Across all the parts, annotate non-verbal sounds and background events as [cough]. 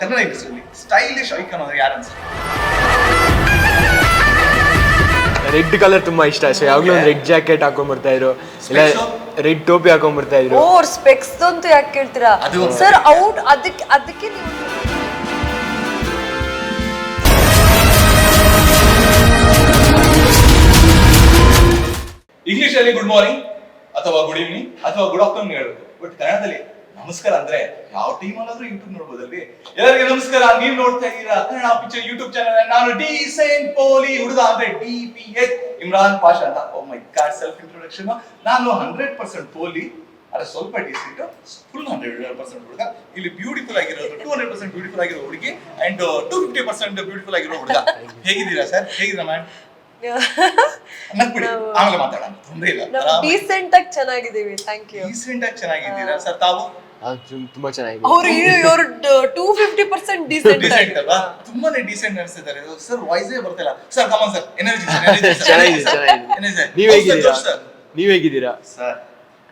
ಕನ್ನಡ ಇಂಡಸ್ಟ್ರಿಯಲ್ಲಿ stylish icon ಅವ್ರು ಯಾರು ಅನ್ಸುತ್ತೆ? ರೆಡ್ ಕಲರ್ ತುಂಬಾ ಇಷ್ಟ ಸೊ ಯಾವಾಗ್ಲೂ ಒಂದು ರೆಡ್ ಜಾಕೆಟ್ ಹಾಕೊಂಡ್ ಬರ್ತಾ ಇದ್ರು ಇಲ್ಲ ರೆಡ್ ಟೋಪಿ ಹಾಕೊಂಡ್ ಬರ್ತಾ ಇದ್ರು. ಓ ಸ್ಪೆಕ್ಸ್ ಅಂತೂ ಯಾಕೆ ಕೇಳ್ತೀರಾ? ಅದು ಸರ್ ಔಟ್ ಅದಕ್ಕೆ ಅದಕ್ಕೆ ನೀವು ಇಂಗ್ಲಿಷ್ ಅಲ್ಲಿ ಗುಡ್ ಮಾರ್ನಿಂಗ್ ಅಥವಾ ಗುಡ್ ಈವ್ನಿಂಗ್ ಅಥವಾ ಗುಡ್ ಆಫ್ಟರ್ನೂನ್ ಹೇಳಬೇಕು. ಬಟ್ ಕನ್ನಡದಲ್ಲಿ ನಮಸ್ಕಾರ ಅಂದ್ರೆ ಯಾವ ಟೀಮ್ ಅಲ್ಲಾದ್ರೂ ಯೂಟ್ಯೂಬ್ ನೋಡ್ಬೋದಲ್ರಿ ಎಲ್ಲರಿಗೆ ನಮಸ್ಕಾರ ನೀವ್ ನೋಡ್ತಾ ಇದ್ದೀರಾ ಕನ್ನಡ ಪಿಕ್ಚರ್ ಯೂಟ್ಯೂಬ್ ಚಾನಲ್ ನಾನು ಡಿ ಸೈನ್ ಪೋಲಿ ಹುಡುಗ ಅಂದ್ರೆ D P H Imran Pasha ಅಂತ. Oh my god self introduction ನಾನು ಹಂಡ್ರೆಡ್ ಪರ್ಸೆಂಟ್ ಪೋಲಿ ಅದ್ರ ಸ್ವಲ್ಪ ಡಿಸೆಂಟ್ ಫುಲ್ ಹಂಡ್ರೆಡ್ ಪರ್ಸೆಂಟ್ ಹುಡುಗ. ಇಲ್ಲಿ ಬ್ಯೂಟಿಫುಲ್ ಆಗಿರೋದು ಟೂ ಹಂಡ್ರೆಡ್ ಪರ್ಸೆಂಟ್ ಬ್ಯೂಟಿಫುಲ್ ಆಗಿರೋ ಹುಡುಗಿ and two fifty percent beautiful ಆಗಿರೋ ಹುಡುಗ. ಹೇಗಿದ್ದೀರಾ ಸರ್ ಹೇಗಿದ್ದೀರಾ ಮ್ಯಾಮ್ [laughs] ಆಮೇಲೆ ಮಾತಾಡೋಣ. ತೊಂದ್ರೆ ಇಲ್ಲ. ಡೀಸೆಂಟ್ ಆಗಿ ಚೆನ್ನಾಗಿದ್ದೀವಿ. ಥ್ಯಾಂಕ್ ಯು ಡೀಸೆಂಟ್ ಆಗಿ ಚೆನ್ನಾಗಿದ್ದೀರಾ ಸರ್ ತಾವು? ತುಂಬಾ ಚೆನ್ನಾಗಿದೆ. ಅವರು ಇವ್ರು two fifty percent decent decent ಅಲ್ವಾ? ತುಂಬಾನೇ ಡಿಸೆಂಟ್ ಅನಿಸ್ತಿದ್ದಾರೆ ಸರ್ ವಾಯ್ಸೇ ಬರ್ತಿಲ್ಲ. ಸರ್ ಕಮನ್ ಸರ್ ಎನರ್ಜಿ ಚೆನ್ನಾಗಿದೆ ಚೆನ್ನಾಗಿದೆ. ನೀವ್ ಹೇಗಿದ್ದೀರಾ? ನೀವ್ ಹೇಗಿದ್ದೀರಾ? ಸರ್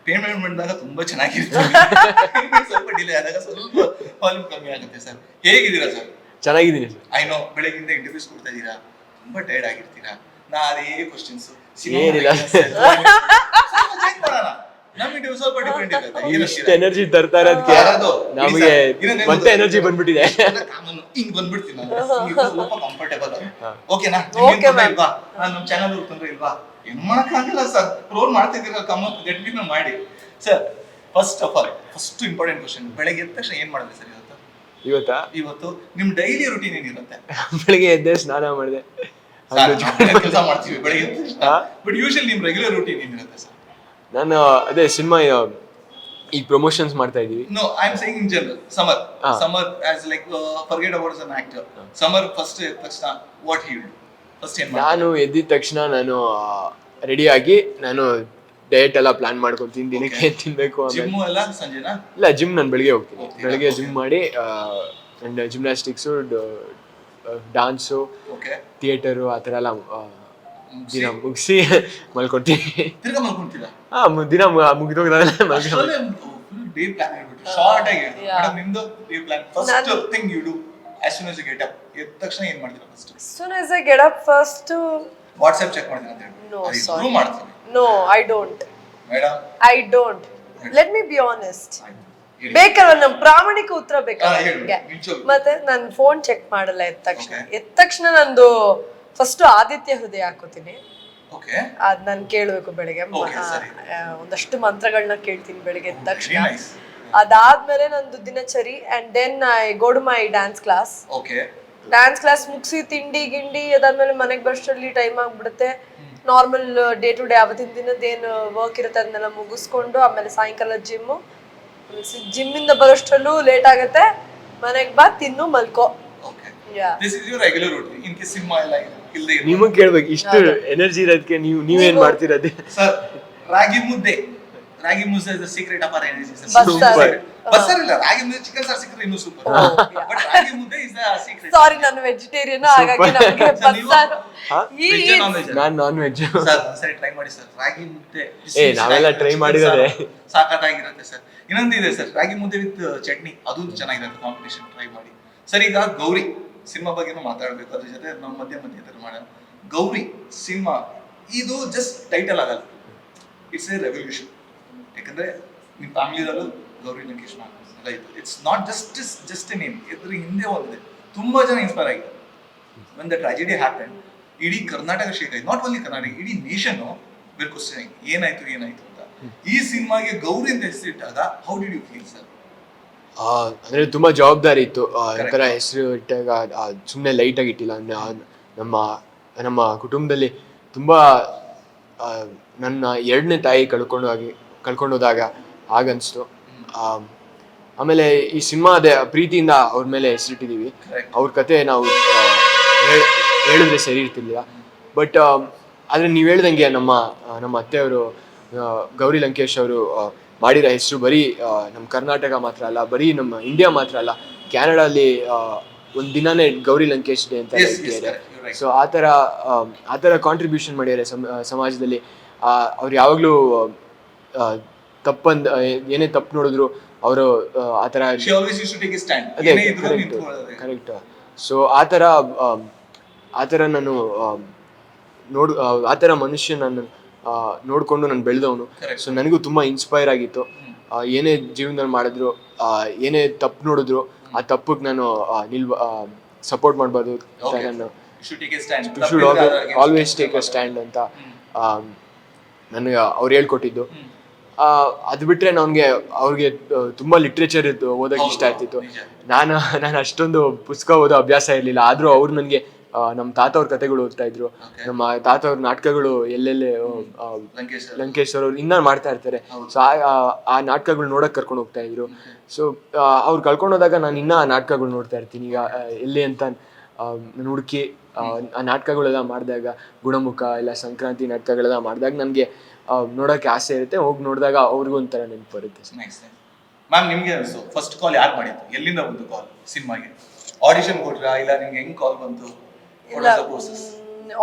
ಪೇಮೆಂಟ್ ಮಾಡಿದಾಗ ತುಂಬಾ ಚೆನ್ನಾಗಿರುತ್ತೆ. [laughs] ಸ್ವಲ್ಪ ಡಿಲೇ ಆದಾಗ ಸ್ವಲ್ಪ ವಾಲ್ಯೂಮ್ ಕಮ್ಮಿ ಆಗುತ್ತೆ ಸರ್ ಹೇಗಿದ್ದೀರಾ ಸರ್ ಚೆನ್ನಾಗಿದ್ದೀನಿ ಸರ್ ಐ ನೋ ಬೆಳಗ್ಗಿಂದ ಇಂಟರ್ವ್ಯೂಸ್ ಕೊಡ್ತಾ ಇದ್ದೀರಾ. ತುಂಬಾ ಟೈರ್ಡ್ ಆಗಿರ್ತೀರಾ. ನಾ ಅದೇ ಕ್ವಶನ್ಸ್ ಏನಿಲ್ಲ. ಮಾಡೋಣ. ನಮ್ಮ ಇಂಟರ್ವ್ಯೂ ಸ್ವಲ್ಪ ಡಿಫ್ರೆಂಟ್ ಇರುತ್ತೆ. ಇಷ್ಟು ಎನರ್ಜಿ ತರ್ತಾರೆ ಅದಕ್ಕೆ? ನಮಗೆ ಮತ್ತೆ ಎನರ್ಜಿ ಬಂದ್ಬಿಟ್ಟಿದೆ. ಹಿಂಗ್ ಬಂದ್ಬಿಡ್ತೀನಿ ನಾನು. ಹಿಂಗ್ ಸ್ವಲ್ಪ ಕಂಫರ್ಟೇಬಲ್ ಓಕೆನಾ. ಇಲ್ವಾ? ನಮ್ಮ ಚಾನಲ್ ತೊಂದ್ರೆ ಇಲ್ವಾ? ಏನ್ ಮಾಡಕ್ಕಾಗಲ್ಲ ಸರ್ ರೋಲ್ ಮಾಡ್ತಿದ್ದೀರ ಕಮ್ಮತ್ ಗಟ್ಟಿನ ಮಾಡಿ sir first of all first important question ಬೆಳಗ್ಗೆ ಎದ್ದ ತಕ್ಷಣ ಏನ್ ಮಾಡಿದ್ರಿ ಸರ್ ಇವತ್ತು? ಇವತ್ತಾ? ಇವತ್ತು ನಿಮ್ ಡೈಲಿ ರುಟೀನ್ ಏನಿರುತ್ತೆ? ಬೆಳಗ್ಗೆ ಎದ್ದೆ ಸ್ನಾನ ಮಾಡಿದೆ. ಕೆಲಸ ಮಾಡ್ತೀವಿ ಬೆಳಗ್ಗೆ ಬಟ್ ಯೂಶಲಿ ನಿಮ್ ರೆಗ್ಯುಲರ್ ರುಟೀನ್ ಏನಿರುತ್ತೆ ಸರ್ ನಾನು ಅದೇ ಸಿನಿಮಾ ಈ ಪ್ರಮೋಷನ್ಸ್ ಮಾಡ್ತಾ ಇದೀವಿ no I am saying in general summer summer as like forget about an actor summer first ತಕ್ಷಣ ವಾಟ್ ಹಿ ಫಸ್ಟ್ ಏನ್ ನಾನು ಎದ್ದಿದ ತಕ್ಷಣ ನಾನು ರೆಡಿ ಆಗಿ ನಾನು ಡಯಟ್ ಎಲ್ಲ ಪ್ಲಾನ್ ಮಾಡ್ಕೊಂತೀನಿ ದಿನಕ್ಕೆ ತಿನ್ನಬೇಕು ತಿನ್ಬೇಕು ಜಿಮ್ ಎಲ್ಲ ಸಂಜೆನಾ? ಇಲ್ಲ ಜಿಮ್ ನಾನು ಬೆಳಿಗ್ಗೆ ಹೋಗ್ತೀನಿ. ಬೆಳಗ್ಗೆ ಜಿಮ್ ಮಾಡಿ and gymnastics dance okay theatre ಆ ಥರ ಎಲ್ಲ? ದಿನ ಮುಗಿಸಿ ಮಲ್ಕೊಡ್ತೀನಿ ತಿರ್ಗಾ ಮಲ್ಕೊಂತೀರಾ ಹಾ ದಿನ ಮುಗಿದೋಗ್ದಾಗಲೇ ಮಲ್ಕೊಂಡು ಡೇ ಪ್ಲಾನ್ ಹೇಳ್ಬಿಟ್ಟು ಶಾರ್ಟ್ ಆಗಿ ಹೇಳಿ Yeah. ಮೇಡಮ್ ನಿಮ್ದು day plan first thing you do as soon you get up ಎದ್ದ ತಕ್ಷಣ ಏನ್ ಮಾಡ್ತೀರಾ first soon as I get up first WhatsApp check ಮಾಡ್ತೀನಿ ಅಂತ ಹೇಳಿ No, ಅದು sorry. ಮಾಡ್ತೀನಿ? No I don't madam I don't let me be honest. ನಮ್ ಪ್ರಾಮಾಣಿಕ ಉತ್ತರ ಬೇಕಲ್ವ ಹಾ, ಹೇಳು. ನಿಜವಾಗ್ಲೂ. ಮತ್ತೆ ನಾನು ಫೋನ್ ಚೆಕ್ ಮಾಡಲ್ಲ ಎದ್ದ ತಕ್ಷಣ. Okay. ಎದ್ದ ತಕ್ಷಣ ನಂದು ಫಸ್ಟ್ ಆದಿತ್ಯ ಹೃದಯ ಹಾಕೋತೀನಿ. ಓಕೆ ಅದ್ ನಾನು ಕೇಳ್ಬೇಕು ಬೆಳಿಗ್ಗೆ. ಒಂದಷ್ಟು ಮಂತ್ರಗಳನ್ನ ಕೇಳ್ತೀನಿ ಬೆಳಿಗ್ಗೆ ಎದ್ದ ತಕ್ಷಣ. ಅದಾದ್ಮೇಲೆ ನಂದು ದಿನಚರಿ and then I go to my dance class okay dance class ಮುಗಿಸಿ ತಿಂಡಿ ಗಿಂಡಿ ಅದಾದ್ಮೇಲೆ ಮನೆಗೆ ಬರೋಷ್ಟರಲ್ಲಿ ಟೈಮ್ ಆಗ್ಬಿಡುತ್ತೆ. ನಾರ್ಮಲ್ ಡೇ ಟು ಡೇ ಅವತ್ತಿನ ದಿನದ ಏನು ವರ್ಕ್ ಇರುತ್ತೆ ಅದನ್ನೆಲ್ಲ ಮುಗಿಸ್ಕೊಂಡು ಆಮೇಲೆ ಸಾಯಂಕಾಲ ಜಿಮ್ಮು ಜಿಮ್ಮಿಂದ ಬರೋಷ್ಟರಲ್ಲೂ ಲೇಟ್ ಆಗುತ್ತೆ. ಮನೆಗೆ ಬಾ ತಿನ್ನು ಮಲ್ಕೋ. Yeah this is your regular routine in case cinema ಎಲ್ಲ ಇಲ್ಲದೆ ನಿಮಗ್ ಕೇಳ್ಬೇಕು ಇಷ್ಟು ಎನರ್ಜಿ ಇರೋದಕ್ಕೆ ನೀವು ನೀವೇನ್ ನೀವು- ಮಾಡ್ತಿರೋದೇ? Sir ragi mudde. Ragi mudde is the secret of our energy ಬಸ್ಸಾರು. ಬಸ್ಸಾರ್ ಇಲ್ಲ ರಾಗಿ ಮುದ್ದೆ ಚಿಕನ್ ಸಾರ್ ಸಿಕ್ಕರೆ ಇನ್ನೂ super but ragi mudde is the secret ಸಾರಿ ನಾನು ವೆಜಿಟೇರಿಯನ್ ಹಾಗಾಗಿ ನಮಗೆ ಬಸ್ಸರ್ ವೆಜ್ ನಾನ್ ವೆಜ್ ನಾನ್ ನಾನ್ ಸರ್ ಒಂದ್ಸರಿ ಟ್ರೈ ಮಾಡಿ ಸರ್ ರಾಗಿ ಮುದ್ದೆ ಏ, ನಾವೆಲ್ಲ ಟ್ರೈ. ಸಾರು ಸಾಕಾಗಿರುತ್ತೆ ಸರ್ ಇನ್ನೊಂದಿದೆ ಸರ್ ರಾಗಿ ಮುದ್ದೆ ವಿತ್ ಚಟ್ನಿ. ಅದು ಚೆನ್ನಾಗಿರುತ್ತೆ ಕಾಂಬಿನೇಷನ್ ಟ್ರೈ ಮಾಡಿ. ಸರ್ ಈಗ ಗೌರಿ. ಸಿನಿಮಾ ಬಗ್ಗೆನೂ ಮಾತಾಡಬೇಕು, ಅದ್ರ ಜೊತೆ ನಮ್ಮ ಮಧ್ಯ ಮಧ್ಯ ನಿರ್ಮಾಣ ಗೌರಿ ಸಿನಿಮಾ, ಇದು ಜಸ್ಟ್ ಟೈಟಲ್ ಆಗಲ್ಲ. ಇಟ್ಸ್ ಎ ರೆವಲ್ಯೂಷನ್ ಯಾಕಂದ್ರೆ ನಿಮ್ಮ ಫ್ಯಾಮಿಲಿದಲ್ಲೂ ಗೌರಿ ಲಂಕೇಶ್ ಎಲ್ಲ ಇತ್ತು it's not just just a name ಇದ್ರ ಹಿಂದೆ ಒಂದಿದೆ ತುಂಬಾ ಜನ ಇನ್ಸ್ಪೈರ್ ಆಗಿದೆ when ದ tragedy happened, ಇಡೀ Karnataka shake not only Karnataka, ಇಡೀ ನೇಷನ್ ಬೇರೆ ಕ್ವಶನ್ ಏನಾಯ್ತು ಏನಾಯ್ತು ಅಂತ. ಈ ಸಿನಿಮಾಗೆ ಗೌರಿ ಅಂತ ಹೆಸರಿಟ್ಟಾಗ how did you feel sir ಅಂದ್ರೆ ತುಂಬಾ ಜವಾಬ್ದಾರಿ ಇತ್ತು. ಆ, ಥರ ಹೆಸರು ಇಟ್ಟಾಗ ಸುಮ್ಮನೆ ಲೈಟ್ ಆಗಿ ಇಟ್ಟಿಲ್ಲ. ಅಂದ್ರೆ ನಮ್ಮ ನಮ್ಮ ಕುಟುಂಬದಲ್ಲಿ ತುಂಬಾ ನನ್ನ ಎರಡನೇ ತಾಯಿ ಕಳ್ಕೊಂಡು ಹೋಗಿ ಕಳ್ಕೊಂಡು ಹೋದಾಗ ಆಗನ್ಸ್ತು ಆಮೇಲೆ ಈ ಸಿನಿಮಾ ಅದೇ ಪ್ರೀತಿಯಿಂದ ಅವ್ರ ಮೇಲೆ ಹೆಸರಿಟ್ಟಿದ್ದೀವಿ. ಅವ್ರ ಕತೆ ನಾವು ಹೇಳಿದ್ರೆ ಸರಿ ಇರ್ತಿರ್ಲಿಲ್ಲ. ಬಟ್ ಆದರೆ ನೀವು ಹೇಳ್ದಂಗೆ ನಮ್ಮ ನಮ್ಮ ಅತ್ತೆಯವರು ಗೌರಿ ಲಂಕೇಶ್ ಅವರು ಮಾಡಿರೋ ಹೆಸರು ಬರೀ ನಮ್ಮ ಕರ್ನಾಟಕ ಮಾತ್ರ ಅಲ್ಲ ಬರೀ ನಮ್ಮ ಇಂಡಿಯಾ ಮಾತ್ರ ಅಲ್ಲ ಕ್ಯಾನಡಲ್ಲಿ ಒಂದು ದಿನನೇ ಗೌರಿ ಲಂಕೇಶ್ ಡೇ ಅಂತ ಹೇಳ್ತಿದ್ದಾರೆ ಸೊ ಆ ಥರ ಆ ಥರ ಕಾಂಟ್ರಿಬ್ಯೂಷನ್ ಮಾಡಿದ್ದಾರೆ ಸಮಾಜದಲ್ಲಿ. ಅವ್ರು ಯಾವಾಗಲೂ ತಪ್ಪಂದ ಏನೇ ತಪ್ಪು ನೋಡಿದ್ರು ಅವರು ಆ ಥರ ಕರೆಕ್ಟ್ ಕರೆಕ್ಟ್ ಸೊ ಆ ಥರ ಆ ಥರ ನಾನು ನೋಡು ಆ, ಥರ ಮನುಷ್ಯ ನಾನು ನೋಡ್ಕೊಂಡು ನಾನು ಬೆಳೆದವನು. ಸೊ ನನಗೂ ತುಂಬ ಇನ್ಸ್ಪೈರ್ ಆಗಿತ್ತು. ಏನೇ ಜೀವನದಲ್ಲಿ ಮಾಡಿದ್ರು ಏನೇ ತಪ್ಪು ನೋಡಿದ್ರು ಆ ತಪ್ಪಿಗೆ ನಾನು ನಿಲ್ವ ಸಪೋರ್ಟ್ ಮಾಡಬಾರ್ದು. ಅಂತ ನಾನು ಆಲ್ವೇಸ್ ಟೇಕ್ ಅ ಸ್ಟ್ಯಾಂಡ್ ಅಂತ ನನಗೆ ಅವ್ರು ಹೇಳ್ಕೊಟ್ಟಿದ್ದು. ಅದು ಬಿಟ್ಟರೆ ನನಗೆ ಅವ್ರಿಗೆ ತುಂಬ ಲಿಟ್ರೇಚರ್ ಇತ್ತು ಓದೋಕೆ ಇಷ್ಟ ಆಗ್ತಿತ್ತು. ನಾನು ನಾನು ಅಷ್ಟೊಂದು ಪುಸ್ತಕ ಓದೋ ಅಭ್ಯಾಸ ಇರಲಿಲ್ಲ. ಆದರೂ ಅವ್ರು ನನಗೆ ನಮ್ಮ ತಾತ ಅವ್ರ ಕತೆಗಳು ಓದ್ತಾ ಇದ್ರು. ನಮ್ಮ ತಾತ ಅವ್ರ ನಾಟಕಗಳು ಎಲ್ಲೆಲ್ಲಿ ಲಂಕೇಶ್ವರ್ ಅವ್ರು ಇನ್ನೂ ಲಂಕೇಶ್ ಅವರು. ಇನ್ನ ಮಾಡ್ತಾ ಇರ್ತಾರೆ. ಸೊ ಆ ನಾಟಕಗಳು ನೋಡಕ್ ಕರ್ಕೊಂಡು ಹೋಗ್ತಾ ಇದ್ರು. ಸೊ ಅವ್ರು ಕಳ್ಕೊಂಡು ಹೋದಾಗ ನಾನು ಇನ್ನ ಆ ನಾಟಕಗಳು ನೋಡ್ತಾ ಇರ್ತೀನಿ. ಈಗ ಎಲ್ಲಿ ಅಂತ ನಾನು ಹುಡುಕಿ ಆ ನಾಟಕಗಳೆಲ್ಲ ಮಾಡಿದಾಗ ಗುಣಮುಖ ಇಲ್ಲ ಸಂಕ್ರಾಂತಿ ನಾಟಕಗಳೆಲ್ಲ ಮಾಡಿದಾಗ ನನಗೆ ನೋಡೋಕೆ ಆಸೆ ಇರುತ್ತೆ. ಹೋಗಿ ನೋಡಿದಾಗ ಅವ್ರಿಗೂ ಒಂಥರ ನೆನಪು ಬರುತ್ತೆ ಮ್ಯಾಮ್ ನಿಮಗೆ ಅನಿಸ್ತು ಫಸ್ಟ್ ಕಾಲ್ ಯಾರು ಮಾಡಿದ್ದು? ಎಲ್ಲಿಂದ ಬಂತು ಕಾಲ್ ಸಿನಿಮಾಗೆ. ಆಡಿಷನ್ ಕೊಟ್ರಾ? ಇಲ್ಲ ನಿಮ್ಗೆ ಹೆಂಗ್ ಕಾಲ್ ಬಂತು?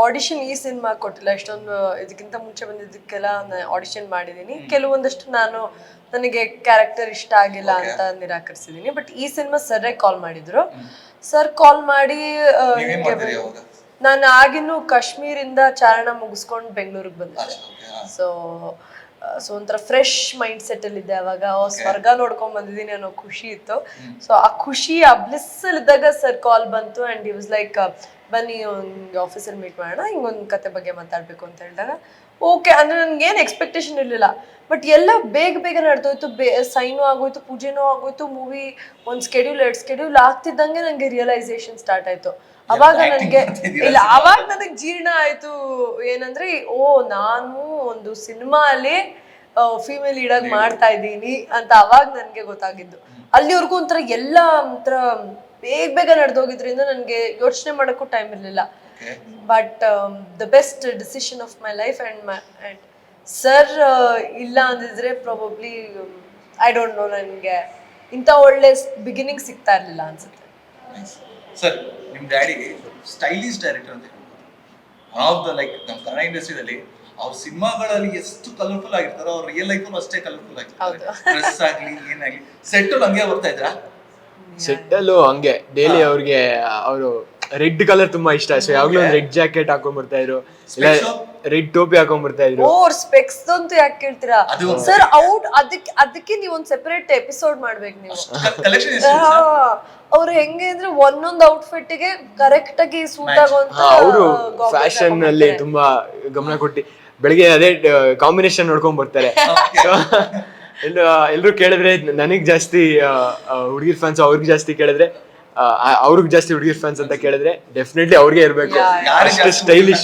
ಆಡಿಷನ್ ಈ ಸಿನಿಮಾ ಕೊಟ್ಟಿಲ್ಲ. ಇಷ್ಟೊಂದು ಇದಕ್ಕಿಂತ ಮುಂಚೆ ಬಂದಿದ್ದಕ್ಕೆಲ್ಲ ಆಡಿಷನ್ ಮಾಡಿದ್ದೀನಿ. ಕೆಲವೊಂದಷ್ಟು ನಾನು ನನಗೆ ಕ್ಯಾರೆಕ್ಟರ್ ಇಷ್ಟ ಆಗಿಲ್ಲ ಅಂತ ನಿರಾಕರಿಸಿದ್ದೀನಿ. ಬಟ್ ಈ ಸಿನಿಮಾ ಸರ್ರೇ ಕಾಲ್ ಮಾಡಿದ್ರು. ಸರ್ ಕಾಲ್ ಮಾಡಿ ನಾನು ಆಗಿನ್ನು ಕಾಶ್ಮೀರಿಂದ ಚಾರಣ ಮುಗಿಸ್ಕೊಂಡು ಬೆಂಗಳೂರಿಗೆ ಬಂದಿದ್ದೆ ಸೊ ಸೊ ಒಂಥರ ಫ್ರೆಶ್ ಮೈಂಡ್ ಸೆಟ್ ಅಲ್ಲಿ ಇದ್ದೆ ಅವಾಗ. ಸ್ವರ್ಗ ನೋಡ್ಕೊಂಡ್ ಬಂದಿದ್ದೀನಿ ಅನ್ನೋ ಖುಷಿ ಇತ್ತು. ಸೊ ಆ ಖುಷಿ ಆ ಬ್ಲಿಸ್ ಇದ್ದಾಗ ಸರ್ ಕಾಲ್ ಬಂತು ಅಂಡ್ ಈ ವಾಸ್ ಲೈಕ್ ಬನ್ನಿ ಒಂದು ಆಫೀಸಲ್ಲಿ ಮೀಟ್ ಮಾಡೋಣ ಹಿಂಗೊಂದು ಕತೆ ಬಗ್ಗೆ ಮಾತಾಡಬೇಕು ಅಂತ ಹೇಳಿದಾಗ ಓಕೆ ಅಂದ್ರೆ ನನಗೇನು ಏನು ಎಕ್ಸ್ಪೆಕ್ಟೇಷನ್ ಇರಲಿಲ್ಲ. ಬಟ್ ಎಲ್ಲ ಬೇಗ ಬೇಗ ನಡೆದೋಯ್ತು ಬೇ ಸೈನು ಆಗೋಯ್ತು ಪೂಜೆನೂ ಆಗೋಯ್ತು ಮೂವಿ ಒಂದು ಸ್ಕೆಡ್ಯೂಲ್ ಎರಡು ಸ್ಕೆಡ್ಯೂಲ್ ಆಗ್ತಿದ್ದಂಗೆ ನನಗೆ ರಿಯಲೈಸೇಷನ್ ಸ್ಟಾರ್ಟ್ ಆಯ್ತು. ಅವಾಗ ನನಗೆ ಇಲ್ಲ ಅವಾಗ ನನಗೆ ಜೀರ್ಣ ಆಯ್ತು. ಏನಂದ್ರೆ ಓ ನಾನು ಒಂದು ಸಿನಿಮಾ ಅಲ್ಲಿ ಫೀಮೇಲ್ ಲೀಡಾಗಿ ಮಾಡ್ತಾ ಇದ್ದೀನಿ ಅಂತ ಅವಾಗ ನನಗೆ ಗೊತ್ತಾಗಿದ್ದು. ಅಲ್ಲಿವರೆಗೂ ಒಂಥರ ಎಲ್ಲ ಒಂಥರ ಬೇಗ ಬೇಗ ನಡೆದೋಗಿದ್ರಿಂದ ನನಗೆ ಯೋಚನೆ ಮಾಡೋಕ್ಕೂ ಟೈಮ್ ಇರಲಿಲ್ಲ. But the best decision of my life and my and sir ಇಲ್ಲ ಅಂದಿದ್ರೆ ಪ್ರಾಬಬ್ಲಿ ಐ ಡೋಂಟ್ ನೋ ನನಗೆ ಇಂಥ ಒಳ್ಳೆ ಬಿಗಿನಿಂಗ್ ಸಿಗ್ತಾ ಇರಲಿಲ್ಲ ಅನ್ಸುತ್ತೆ. ಸರ್ ನಿಮ್ಮ ಡ್ಯಾಡಿ ಸ್ಟೈಲಿಶ್ ಡೈರೆಕ್ಟರ್ ಅಂತ ಹೇಳ್ಬೋದು. ಆಫ್ ದ ಲೈಕ್ ನಮ್ಮ ಕನ್ನಡ ಇಂಡಸ್ಟ್ರಿಯಲ್ಲಿ ಅವ್ರ ಸಿನಿಮಾಗಳಲ್ಲಿ ಎಷ್ಟು ಕಲರ್ಫುಲ್ ಆಗಿರ್ತಾರೋ ಅವ್ರ ರಿಯಲ್ ಲೈಫ್ ಅಷ್ಟೇ ಕಲರ್ಫುಲ್ ಆಗಿರ್ತಾರೆ ಡ್ರೆಸ್ ಆಗ್ಲಿ ಏನಾಗ್ಲಿ ಸೆಟ್ ಹಂಗೆ ಬರ್ತಾ ಸೆಟ್ ಸೆಟ್ಟಲ್ಲೂ ಹಂಗೆ. ಡೈಲಿ ಅವ್ರಿಗೆ ಅವರು ರೆಡ್ ಕಲರ್ ತುಂಬಾ ಇಷ್ಟ. ಸೊ ಯಾವಾಗ್ಲೂ ಒಂದು ರೆಡ್ ಜಾಕೆಟ್ ಹಾಕೊಂಡ್ ಬರ್ತಾ ಇದ್ರು. ರೆಡ್ ಟೋಪಿ ಹಾಕೊಂಡ್ ಬರ್ತಾ ಇದ್ರು. ಓರ್ ಸ್ಪೆಕ್ಸ್ ಅಂತೂ ಯಾಕೆ ಕೇಳ್ತೀರಾ? ಸರ್ ಔಟ್ ಅದಕ್ಕೆ ಅದಕ್ಕೆ ನೀವು ಒಂದ್ ಸೆಪರೇಟ್ ಎಪಿಸೋಡ್ ಮಾಡ್ಬೇಕು ನೀವು. ಅವ್ರು ಹೆಂಗೆ ಅಂದ್ರೆ ಒಂದೊಂದು ಔಟ್ಫಿಟ್ಗೆ ಕರೆಕ್ಟ್ ಆಗಿ ಸೂಟ್ ಆಗುವಂತ ಅವರು ಫ್ಯಾಷನ್ ಅಲ್ಲಿ ತುಂಬಾ ಗಮನ ಕೊಟ್ಟು ಬೆಳಿಗ್ಗೆ ಅದೇ ಕಾಂಬಿನೇಷನ್ ನೋಡ್ಕೊಂಡ್ ಬರ್ತಾರೆ. ಎಲ್ಲ ಎಲ್ರು ಕೇಳಿದ್ರೆ ನನಗ್ ಜಾಸ್ತಿ ಹುಡುಗಿರ್ ಫ್ಯಾನ್ಸ್ ಅವ್ರಿಗೆ ಜಾಸ್ತಿ ಕೇಳಿದ್ರೆ ಅವ್ರಿಗೆ ಜಾಸ್ತಿ ಹುಡುಗಿರ್ ಫ್ಯಾನ್ಸ್ ಅಂತ ಕೇಳಿದ್ರೆ ಡೆಫಿನೆಟ್ಲಿ ಅವ್ರಿಗೆ ಇರ್ಬೇಕು. ಸ್ಟೈಲಿಶ್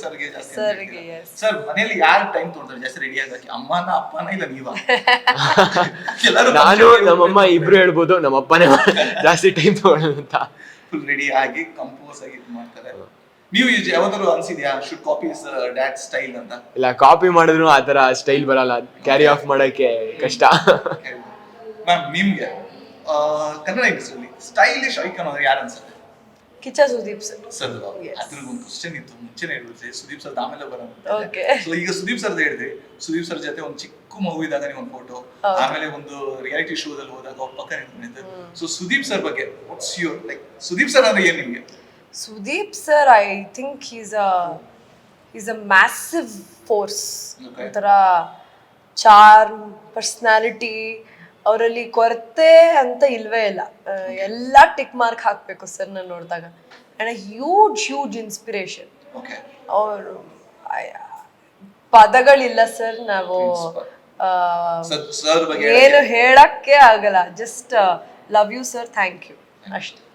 ಸರ್ಗೆ ಜಾಸ್ತಿ ಸರ್ಗೆ, yes. ಸರ್ ಮನೆಯಲ್ಲಿ ಯಾರು ಟೈಮ್ ತೊಗೊಂಡ್ರೆ ಜಾಸ್ತಿ ರೆಡಿ ಆಗಕ್ಕೆ ಅಮ್ಮನ ಅಪ್ಪನ ಇಲ್ಲ ನೀವ? [laughs] ಎಲ್ಲರೂ ನಾನು ನಮ್ಮಮ್ಮ ಇಬ್ರು ಹೇಳ್ಬೋದು ನಮ್ಮ ಅಪ್ಪನೇ ಜಾಸ್ತಿ ಟೈಮ್ ತಗೊಳ್ಳೋದು ಅಂತ. ಫುಲ್ ರೆಡಿ ಆಗಿ ಕಂಪೋಸ್ ಆಗಿ ಇದ್ ಮಾಡ್ತಾರೆ. ನೀವು ಯಾವ್ದಾದ್ರು ಅನ್ಸಿದ್ಯಾ ಶುಡ್ ಕಾಪೀಸ್ ಡ್ಯಾಡ್ ಸ್ಟೈಲ್ ಅಂತ? ಇಲ್ಲ ಕಾಪಿ ಮಾಡಿದ್ರು ಆ ತರ ಸ್ಟೈಲ್ ಬರಲ್ಲ. ಕ್ಯಾರಿ ಆಫ್ ಮಾಡಕ್ಕೆ ಕಷ್ಟ. ಮ್ಯಾಮ್ ನಿಮ್ಗೆ ಆ, ಕನ್ನಡ ಇಂಡಸ್ಟ್ರಿಯಲ್ಲಿ ಸ್ಟೈಲಿಶ್ ಐಕನ್ ಅವ್ರು ಯಾರು ಅನ್ಸುತ್ತೆ? ಕಿಚ್ಚ ಸುದೀಪ್ ಸರ್. ಸರ್. ಅದ್ರ ಒಂದು ಕ್ವಶನ್ ಇತ್ತು ಮುಂಚೆನೆ ಹೇಳಿದ್ರೆ ಸುದೀಪ್ ಸರ್ ಆಮೇಲೆ ಬರೋಣ. ಸೊ ಈಗ ಸುದೀಪ್ ಸರ್ ಹೇಳಿದ್ರಿ ಸುದೀಪ್ ಸರ್ ಜೊತೆ ಒಂದು ಚಿಕ್ಕ ಮಗು ಇದ್ದಾಗ ನೀವು ಒಂದು ಫೋಟೋ ಆಮೇಲೆ ಒಂದು ರಿಯಾಲಿಟಿ ಶೋದಲ್ಲಿ ಹೋದಾಗ ಅವ್ರ ಪಕ್ಕ ನಿಂತ್ಕೊಂಡಿದ್ದೆ ಸೊ ಸುದೀಪ್ ಸರ್ ಬಗ್ಗೆ what's your like Sudeep sir ಅಂದ್ರೆ ಏನ್ ನಿಮ್ಗೆ? Sudeep sir I think is a is a massive force ಒಂಥರ ಚಾರ್ಮ್ ಪರ್ಸ್ನಾಲಿಟಿ ಅವರಲ್ಲಿ ಕೊರತೆ ಅಂತ ಇಲ್ವೇ ಇಲ್ಲ. ಎಲ್ಲ ಟಿಕ್ ಮಾರ್ಕ್ ಹಾಕಬೇಕು ಸರ್ ನಾನು ನೋಡಿದಾಗ. And a huge huge inspiration ಅವರು ಪದಗಳಿಲ್ಲ ಸರ್ ನಾವು ಏನು ಹೇಳಕ್ಕೆ ಆಗಲ್ಲ. Just love you sir thank you ಅಷ್ಟೇ.